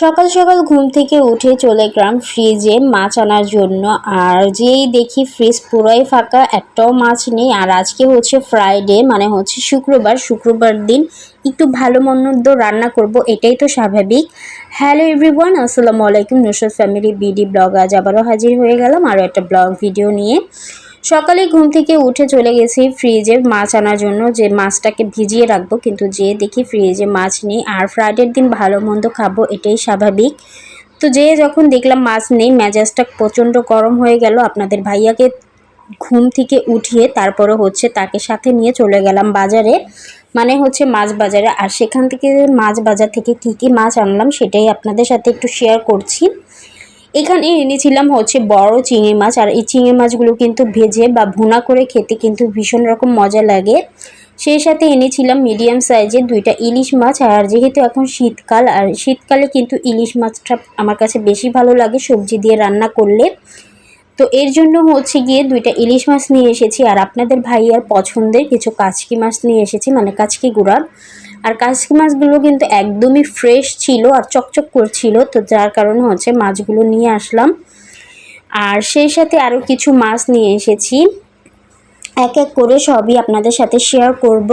সকাল সকাল ঘুম থেকে উঠে চলে গেলাম ফ্রিজে মাছ আনার জন্য। আর যেই দেখি ফ্রিজ পুরোই ফাঁকা, একটাও মাছ নেই। আর আজকে হচ্ছে ফ্রাইডে মানে হচ্ছে শুক্রবার। শুক্রবার দিন একটু ভালো মন্দ রান্না করব, এটাই তো স্বাভাবিক। হ্যালো এভরিওয়ান আসসালামু আলাইকুম। নুসরত ফ্যামিলি বিডি ব্লগ আজ আবারও হাজির হয়ে গেলাম। আরও একটা ব্লগ ভিডিও নিয়ে। সকালে ঘুম থেকে উঠে চলে গেছি ফ্রিজে মাছ আনার জন্য। যে মাছটাকে ভিজিয়ে রাখব, কিন্তু যে দেখি ফ্রিজে মাছ নেই। আর ফ্রাইডের দিন ভালো মন্দ খাব, এটাই স্বাভাবিক। তো যে যখন দেখলাম মাছ নেই, মেজাজটা প্রচণ্ড গরম হয়ে গেল। আপনাদের ভাইয়াকে ঘুম থেকে উঠিয়ে তারপরে হচ্ছে তাকে সাথে নিয়ে চলে গেলাম বাজারে। মানে হচ্ছে মাছ বাজারে। আর সেখান থেকে মাছ বাজার থেকে কী কী মাছ আনলাম, সেটাই আপনাদের সাথে একটু শেয়ার করছি। এখানে এনেছিলাম হচ্ছে বড় চিংড়ি মাছ, আর এই চিংড়ি মাছগুলো কিন্তু ভেজে বা ভুনা করে খেতে কিন্তু ভীষণ রকম মজা লাগে। সেই সাথে এনেছিলাম মিডিয়াম সাইজের দুইটা ইলিশ মাছ, আর যেহেতু এখন শীতকাল, আর শীতকালে কিন্তু ইলিশ মাছটা আমার কাছে বেশি ভালো লাগে সবজি দিয়ে রান্না করলে। তো এর জন্য হচ্ছে গিয়ে দুইটা ইলিশ মাছ নিয়ে এসেছি, আর আপনাদের ভাইয়ার পছন্দের কিছু কাচকি মাছ নিয়ে এসেছি মানে কাচকি গুঁড়া। আর কাজকি মাছগুলো কিন্তু একদমই ফ্রেশ ছিল আর চকচক করছিল, তো যার কারণে হচ্ছে মাছগুলো নিয়ে আসলাম। আর সেই সাথে আরও কিছু মাছ নিয়ে এসেছি। এক এক করে সবই আপনাদের সাথে শেয়ার করব।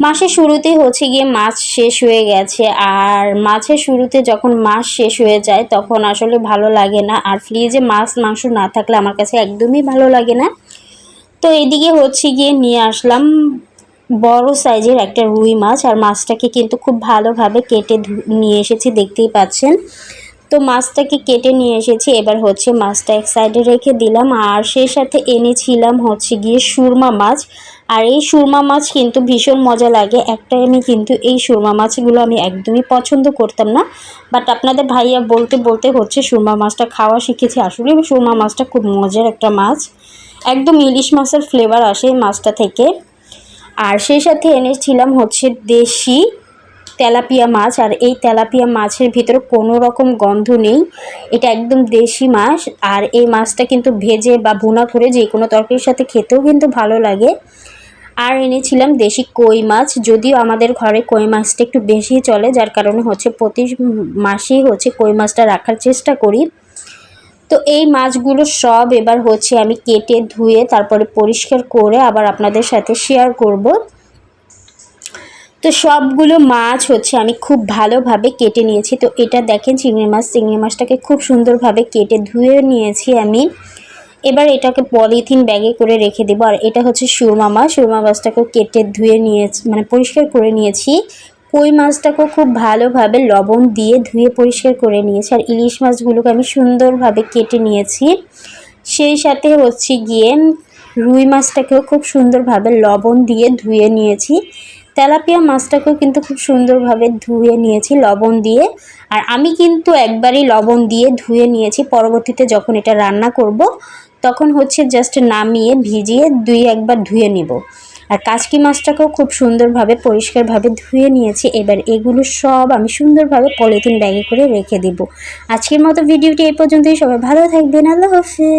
মাসের শুরুতেই হচ্ছে গিয়ে মাছ শেষ হয়ে গেছে, আর মাছের শুরুতে যখন মাছ শেষ হয়ে যায় তখন আসলে ভালো লাগে না। আর ফ্রিজে মাছ মাংস না থাকলে আমার কাছে একদমই ভালো লাগে না। তো এদিকে হচ্ছে গিয়ে নিয়ে আসলাম বড় সাইজের একটা রুই মাছ, আর মাছটাকে কিন্তু খুব ভালোভাবে কেটে নিয়ে এসেছি, দেখতেই পাচ্ছেন। তো মাছটাকে কেটে নিয়ে এসেছি, এবার হচ্ছে মাছটা এক সাইডে রেখে দিলাম, আর সেই সাথে এনেছিলাম হচ্ছে গিয়ে সুরমা মাছ। আর এই সুরমা মাছ কিন্তু ভীষণ মজা লাগে একটা আমি কিন্তু এই সুরমা মাছগুলো আমি একদমই পছন্দ করতাম না। বাট আপনাদের ভাইয়া বলতে বলতে হচ্ছে সুরমা মাছটা খাওয়া শিখেছি, আসলে সুরমা মাছটা খুব মজার একটা মাছ। একদম ইলিশ মাছের ফ্লেভার আসে এই মাছটা থেকে। আর সেই সাথে এনেছিলাম হচ্ছে দেশি তেলাপিয়া মাছ, আর এই তেলাপিয়া মাছের ভিতরে কোনো রকম গন্ধ নেই। এটা একদম দেশি মাছ, আর এই মাছটা কিন্তু ভেজে বা ভুনা করে যে কোনো তরকারির সাথে খেতেও কিন্তু ভালো লাগে। আর এনেছিলাম দেশি কই মাছ, যদিও আমাদের ঘরে কই মাছটা একটু বেশি চলে, যার কারণে হচ্ছে প্রতি মাসেই হচ্ছে কই মাছটা রাখার চেষ্টা করি। তো এই মাছগুলো সব এবার হচ্ছে আমি কেটে ধুয়ে তারপরে পরিষ্কার করে আবার আপনাদের সাথে শেয়ার করব। তো সবগুলো মাছ হচ্ছে আমি খুব ভালোভাবে কেটে নিয়েছি। তো এটা দেখেন চিংড়ি মাছ, চিংড়ি মাছটাকে খুব সুন্দরভাবে কেটে ধুয়ে নিয়েছি আমি। এবার এটাকে পলিথিন ব্যাগে করে রেখে দেবো। আর এটা হচ্ছে সুরমা মাছ। সুরমা মাছটাকেও কেটে ধুয়ে নিয়েছি মানে পরিষ্কার করে নিয়েছি। কই মাছটাকেও খুব ভালোভাবে লবণ দিয়ে ধুয়ে পরিষ্কার করে নিয়েছি। আর ইলিশ মাছগুলোকে আমি সুন্দরভাবে কেটে নিয়েছি। সেই সাথে হচ্ছে গিয়ে রুই মাছটাকেও খুব সুন্দরভাবে লবণ দিয়ে ধুয়ে নিয়েছি। তেলাপিয়া মাছটাকেও কিন্তু খুব সুন্দরভাবে ধুয়ে নিয়েছি লবণ দিয়ে। আর আমি কিন্তু একবারই লবণ দিয়ে ধুয়ে নিয়েছি। পরবর্তীতে যখন এটা রান্না করব, তখন হচ্ছে জাস্ট নামিয়ে ভিজিয়ে দুই একবার ধুয়ে নিব। আর কাচকি মাছটাকেও খুব সুন্দরভাবে, পরিষ্কারভাবে ধুয়ে নিয়েছি। এবার এগুলো সব আমি সুন্দরভাবে পলিথিন ব্যাগে করে রেখে দেব। আজকের মতো ভিডিওটি এই পর্যন্তই। সবাই ভালো থাকবেন। আল্লাহ হাফিজ।